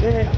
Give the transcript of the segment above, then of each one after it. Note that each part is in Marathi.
Yeah.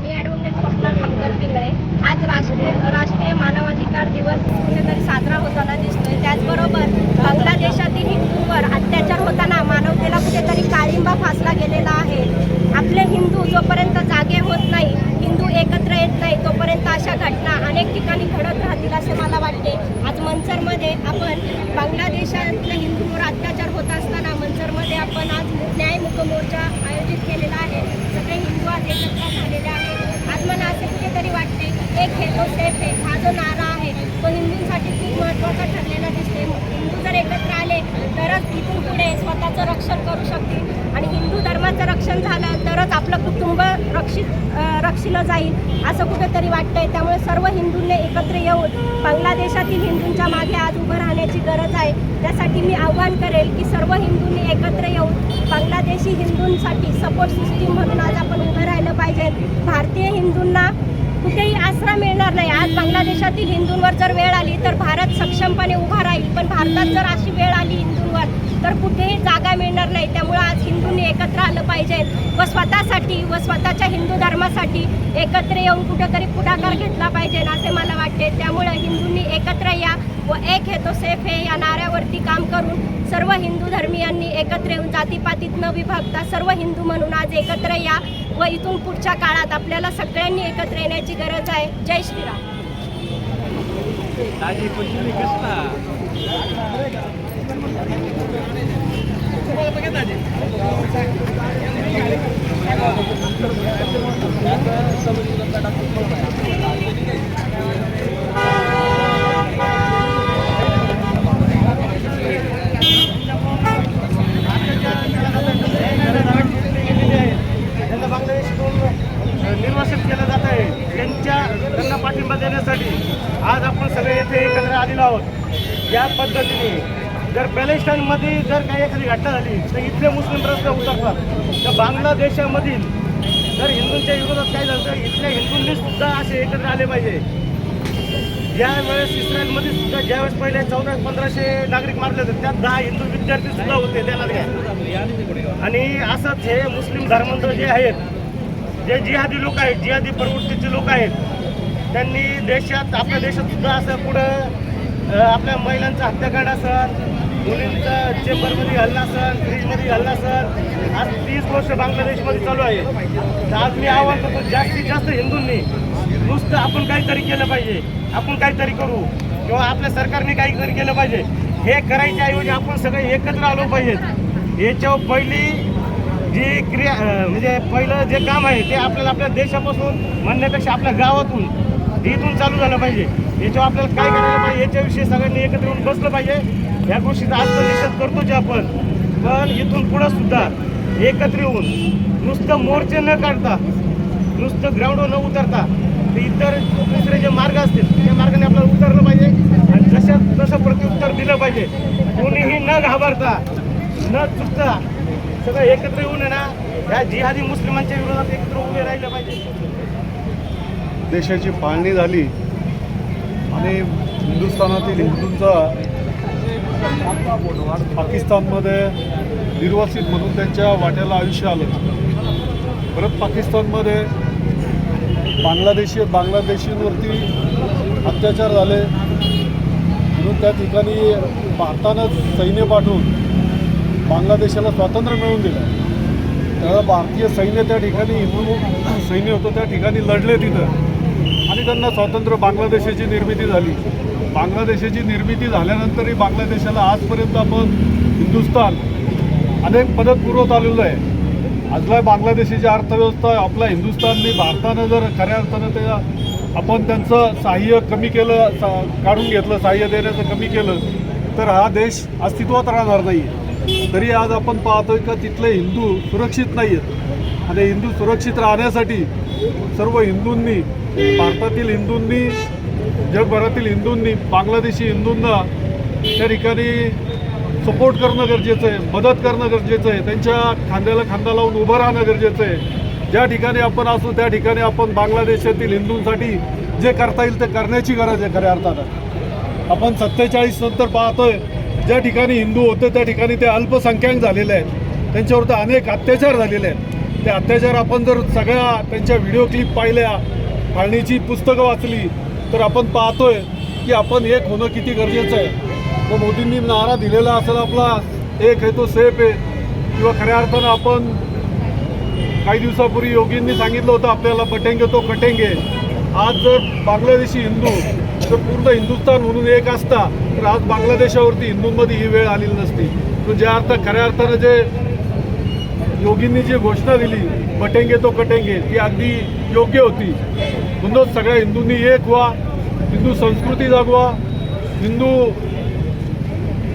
मी ॲडव्होकेट स्वप्ना शंकर पिंगळे आज राष्ट्रीय राष्ट्रीय मानवाधिकार दिवस कुठेतरी साजरा होताना दिसतोय त्याचबरोबर बांगलादेशातील हिंदूंवर अत्याचार होताना मानवतेला कुठेतरी काळिंबा फासला गेलेला आहे आपले हिंदू जोपर्यंत जागे होत नाही हिंदू एकत्र येत नाही तोपर्यंत अशा घटना अनेक ठिकाणी घडत राहतील असे मला वाटते आज मंचरमध्ये आपण बांगलादेशातल्या हिंदूंवर अत्याचार होत असताना मंचरमध्ये आपण आज न्यायमुख मोर्चा आयोजित केलेला आहे सगळे हिंदू आज एकत्र झालेले आहेत आज मला असे कुठेतरी वाटते एक तो सेफ आहे हा जो नारा आहे तो हिंदूंसाठी खूप महत्त्वाचा ठरलेला दिसते हिंदू जर एकत्र आले तरच इथून पुढे स्वतःचं रक्षण करू शकतील. आणि हिंदू धर्माचं रक्षण झालं तरच आपलं कुटुंब रक्षित रक्षिलं जाईल असं कुठेतरी वाटतंय. त्यामुळे सर्व हिंदूंनी एकत्र येऊन बांगलादेशातील हिंदूंच्या मागे आज उभं राहण्याची गरज आहे. त्यासाठी मी आव्हान करेल की सर्व हिंदूंनी एकत्र येऊन बांगलादेशी हिंदूंसाठी सपोर्ट सिस्टीम म्हणून आज आपण उभं राहिलं पाहिजे. भारतीय हिंदूंना कुठेही आसरा मिळणार नाही. आज बांगलादेशातील हिंदूंवर जर वेळ आली तर भारत सक्षमपणे उभा राहील. पण भारतात जर अशी वेळ आली हिंदूंवर तर कुठेही जागा मिळणार नाही. त्यामुळे आज हिंदूंनी एकत्र आलं पाहिजे व स्वतःसाठी व स्वतःच्या हिंदू धर्मासाठी एकत्र येऊन कुठेतरी पुढाकार घेतला पाहिजे असे मला वाटते. त्यामुळे हिंदूंनी एकत्र या. व एक हे तो सेफ हे या नाऱ्यावरती काम करून सर्व हिंदू धर्मियांनी एकत्र येऊन जातीपातीत न विभागता सर्व हिंदू म्हणून आज एकत्र या व इथून पुढच्या काळात आपल्याला सगळ्यांनी एकत्र येण्याची गरज आहे. जय श्रीराम दाजी कोणतरी कसला त्यांना बांगलादेशातून निर्वासित केलं जात आहे त्यांच्या त्यांना पाठिंबा देण्यासाठी आज आपण सगळे येथे एकत्र आलेलो आहोत. या पद्धतीने जर पॅलेस्टाईनमध्ये जर काही एखादी घटना झाली तर इथले मुस्लिम प्रश्न उतरतात. तर बांगलादेशामधील जर हिंदूंच्या विरोधात काय झालं तर इथल्या हिंदूंनी सुद्धा असे एकत्र आले पाहिजे. ज्या वेळेस इस्रायलमध्ये सुद्धा ज्यावेळेस पहिले चौदा पंधराशे नागरिक मारले होते त्यात दहा हिंदू विद्यार्थी सुद्धा होते त्याला आणि असंच हे मुस्लिम धर्मांध जे आहेत जे जिहादी लोक आहेत जिहादी प्रवृत्तीचे लोक आहेत त्यांनी देशात आपल्या देशात सुद्धा असं पुढं आपल्या महिलांचा हत्याकांड असेल मुलींचा चेंबरमध्ये हल्ला असेल फ्रीजमध्ये हल्ला असेल आज तीस वर्ष बांगलादेशमध्ये चालू आहे. तर आज मी आव्हान करतो जास्तीत जास्त हिंदूंनी नुसतं आपण काहीतरी केलं पाहिजे आपण काहीतरी करू किंवा आपल्या सरकारने काहीतरी केलं पाहिजे. हे करायच्या ऐवजी आपण सगळे एकत्र आलो पाहिजेत. याच्यावर पहिली जी क्रिया म्हणजे पहिलं जे काम आहे ते आपल्याला आपल्या देशापासून म्हणण्यापेक्षा आपल्या गावातून इथून चालू झालं पाहिजे. याच्यावर आपल्याला काय करायला पाहिजे? याच्याविषयी सगळ्यांनी एकत्र येऊन बसलं पाहिजे. या गोष्टीचा आज तर निषेध करतोच आपण. पण इथून पुढं सुद्धा एकत्र येऊन नुसतं मोर्चे न काढता नुसतं ग्राउंडवर न उतरता ते इतर दुसरे जे मार्ग असतील त्या मार्गाने आपल्याला उतरलं पाहिजे. आणि जशा तसं प्रत्युत्तर दिलं पाहिजे. कोणीही न घाबरता न चुकता सगळं एकत्र येऊन आहे ना या जिहादी मुस्लिमांच्या विरोधात एकत्र उभे राहिलं पाहिजे. देशाची पाळणी झाली आणि हिंदुस्थानातील हिंदूंचा पाकिस्तानमध्ये निर्वासित म्हणून त्यांच्या वाट्याला आयुष्य आलं. परत पाकिस्तानमध्ये बांगलादेशी बांगलादेशींवरती अत्याचार झाले. म्हणून त्या ठिकाणी भारतानंच सैन्य पाठवून बांगलादेशाला स्वातंत्र्य मिळवून दिलं. त्याला भारतीय सैन्य त्या ठिकाणी हिंदू सैन्य होतं त्या ठिकाणी लढले तिथं. आणि त्यांना स्वातंत्र्य बांगलादेशाची निर्मिती झाली बांगलादेशाची निर्मिती झाल्यानंतरही बांगलादेशाला आजपर्यंत आपण हिंदुस्थान अनेक मदत पुरवत आलेलो आहे. आजला बांगलादेशाची अर्थव्यवस्था आपला हिंदुस्थानने भारतानं जर खऱ्या अर्थानं ते आपण त्यांचं सहाय्य कमी केलं सा- काढून घेतलं सहाय्य देण्याचं कमी केलं तर हा देश अस्तित्वात राहणार नाही तरी आज आपण पाहतोय का तिथले हिंदू सुरक्षित नाही आहेत आणि हिंदू सुरक्षित राहण्यासाठी सर्व हिंदूंनी भारतातील हिंदूंनी जगभरातील हिंदूंनी बांगलादेशी हिंदूंना त्या ठिकाणी सपोर्ट करणं गरजेचं आहे मदत करणं गरजेचं आहे त्यांच्या खांद्याला खांदा लावून उभं राहणं गरजेचं आहे. ज्या ठिकाणी आपण असू त्या ठिकाणी आपण बांगलादेशातील हिंदूंसाठी जे करता येईल ते करण्याची गरज आहे खऱ्या अर्थानं. आपण सत्तेचाळीस नंतर पाहतोय ज्या ठिकाणी हिंदू होते त्या ठिकाणी ते अल्पसंख्याक झालेले आहेत. त्यांच्यावर तर अनेक अत्याचार झालेले आहेत. ते अत्याचार आपण जर सगळ्या त्यांच्या व्हिडिओ क्लिप पाहिल्या फाळणीची पुस्तकं वाचली तर आपण पाहतोय की आपण एक होणं किती गरजेचं आहे. मग मोदींनी नारा दिलेला असेल आपला एक आहे तो सेफ आहे? किंवा खऱ्या अर्थानं आपण काही दिवसापूर्वी योगींनी सांगितलं होतं आपल्याला पटेंगे तो कटेंगे. आज जर बांगलादेशी हिंदू जर पूर्ण हिंदुस्थान म्हणून एक असता तर आज बांगलादेशावरती हिंदूंमध्ये ही वेळ आलेली नसती. तो ज्या अर्थ खऱ्या अर्थानं जे योगींनी जी घोषणा दिली बटेंगे तो कटेंगे ती अगदी योग्य होती. म्हणूनच सगळ्या हिंदूंनी एक व्हा हिंदू संस्कृती जागवा हिंदू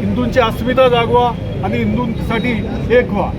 हिंदूंची अस्मिता जागवा आणि हिंदूंसाठी एक व्हा.